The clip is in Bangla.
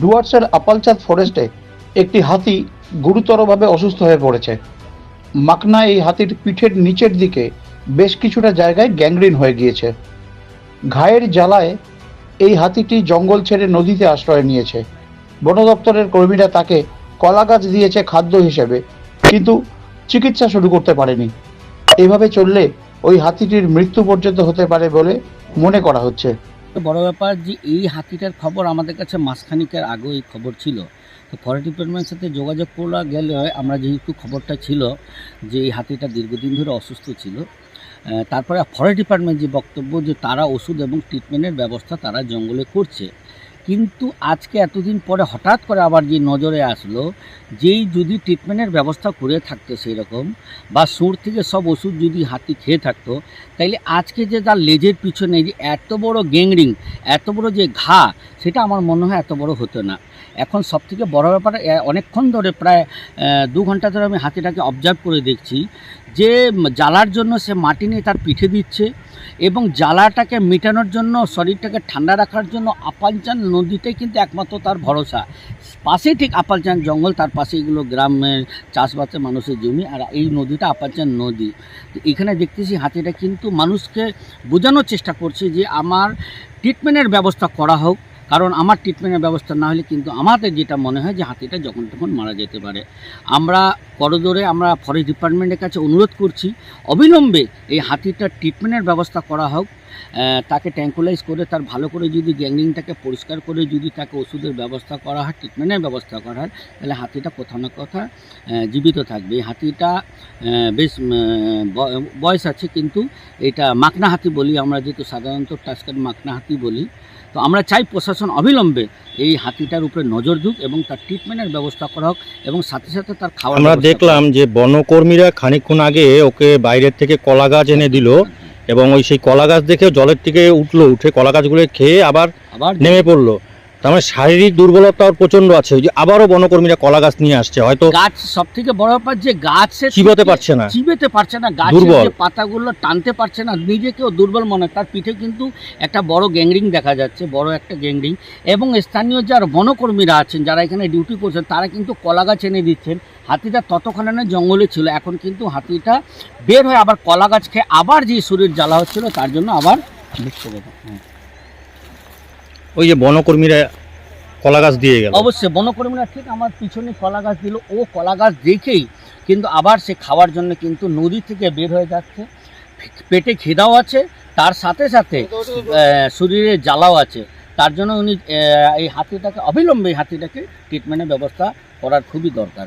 ডুয়ার্সের আপালচাঁদ ফরেস্টে একটি হাতি গুরুতরভাবে অসুস্থ হয়ে পড়েছে। মাকনা এই হাতির পিঠের নিচের দিকে বেশ কিছুটা জায়গায় গ্যাংগ্রিন হয়ে গিয়েছে। ঘায়ের জ্বালায় এই হাতিটি জঙ্গল ছেড়ে নদীতে আশ্রয় নিয়েছে। বন দপ্তরের কর্মীরা তাকে কলা গাছ দিয়েছে খাদ্য হিসেবে, কিন্তু চিকিৎসা শুরু করতে পারেনি। এভাবে চললে ওই হাতিটির মৃত্যু পর্যন্ত হতে পারে বলে মনে করা হচ্ছে। বড় ব্যাপার যে এই হাতিটার খবর আমাদের কাছে মাসখানিকের আগেও এই খবর ছিল। তো ফরেস্ট ডিপার্টমেন্টের সাথে যোগাযোগ করা গেলে আমরা যেহেতু খবরটা ছিল যে এই হাতিটা দীর্ঘদিন ধরে অসুস্থ ছিল তারপরে ফরেস্ট ডিপার্টমেন্ট যে বক্তব্য যে তারা ওষুধ এবং ট্রিটমেন্টের ব্যবস্থা তারা জঙ্গলে করছে কিন্তু আজকে এতদিন পরে হঠাৎ করে আবার যে নজরে আসলো, যেই যদি ট্রিটমেন্টের ব্যবস্থা করে থাকতো সেই রকম বা সুর থেকে সব ওষুধ যদি হাতি খেয়ে থাকতো, তাইলে আজকে যে তার লেজের পিছনে যে এত বড় গ্যাংরিং এত বড় যে ঘা, সেটা আমার মনে হয় এত বড় হতো না। এখন সব থেকে বড় ব্যাপার অনেকক্ষণ ধরে প্রায় দু ঘণ্টা ধরে আমি হাতিটাকে অবজার্ভ করে দেখছি, যে জ্বালার জন্য সে মাটি নিয়ে তার পিঠে দিচ্ছে এবং জ্বালাটাকে মেটানোর জন্য, শরীরটাকে ঠান্ডা রাখার জন্য আপালচান নদীতে কিন্তু একমাত্র তার ভরসা। পাশেই ঠিক আপালচান জঙ্গল, তার পাশে এগুলো গ্রামের চাষবাসের মানুষের জমি, আর এই নদীটা আপালচান নদী। তো এখানে দেখতেছি হাতিটা কিন্তু মানুষকে বোঝানোর চেষ্টা করছে যে আমার ট্রিটমেন্টের ব্যবস্থা করা হোক। কারণ আমার ট্রিটমেন্টের ব্যবস্থা না হলে কিন্তু আমাদের যেটা মনে হয় যে হাতিটা যখন তখন মারা যেতে পারে। আমরা করজোরে আমরা ফরেস্ট ডিপার্টমেন্টের কাছে অনুরোধ করছি, অবিলম্বে এই হাতিটার ট্রিটমেন্টের ব্যবস্থা করা হোক। তাকে ট্যাঙ্কুলাইজ করে তার ভালো করে যদি গ্যাংরিংটাকে পরিষ্কার করে যদি তাকে ওষুধের ব্যবস্থা করা হয় ট্রিটমেন্টের ব্যবস্থা করা হয় তাহলে হাতিটা কোথাও না কোথাও জীবিত থাকবে। এই হাতিটা বেশ বয়স আছে কিন্তু এটা মাকনা হাতি বলি আমরা যেহেতু সাধারণত টাস্কার মাকনা হাতি বলি তো আমরা চাই প্রশাসন অবিলম্বে এই হাতিটার উপরে নজর দিক এবং তার ট্রিটমেন্টের ব্যবস্থা করা হোক এবং সাথে সাথে তার খাওয়ার আমরা দেখলাম যে বনকর্মীরা খানিকক্ষণ আগে ওকে বাইরের থেকে কলা গাছ এনে দিল। হোক। এবং ওই সেই কলা গাছ দেখে জলের থেকে উঠল উঠে কলা গাছগুলো খেয়ে আবার আবার নেমে পড়ল। তার মানে শারীরিক দুর্বলতা প্রচণ্ড আছে ওই যে আবারও বনকর্মীরা কলা গাছ নিয়ে আসছে হয়তো গাছ সব থেকে বড় ব্যাপার যে গাছে চিবোতে পারছে না চিবেতে পারছে না গাছের যে পাতাগুলো টানতে পারছে না নিজেকেও দুর্বল মনে। তার পিঠে কিন্তু একটা বড় গ্যাংরিং দেখা যাচ্ছে বড় একটা গ্যাংরিং এবং স্থানীয় যার বনকর্মীরা আছেন যারা এখানে ডিউটি করছেন তারা কিন্তু কলা গাছ এনে দিচ্ছেন হাতিটা ততক্ষণে না জঙ্গলে ছিল এখন কিন্তু হাতিটা বের হয়ে আবার কলা গাছ খেয়ে আবার যে শরীর জ্বালা হচ্ছিল তার জন্য আবার বোধহয়। হ্যাঁ। ওই যে বনকর্মীরা কলা গাছ দিয়ে গেল। অবশ্যই, বনকর্মীরা ঠিক আমার পিছনে কলা গাছ দিল। ও কলা গাছ দেখেই কিন্তু আবার সে খাওয়ার জন্য কিন্তু নদী থেকে বের হয়ে যাচ্ছে। পেটে খিদাও আছে, তার সাথে সাথে শরীরে জ্বালাও আছে। তার জন্য উনি এই হাতিটাকে, অবিলম্বে হাতিটাকে ট্রিটমেন্টের ব্যবস্থা করার খুবই দরকার।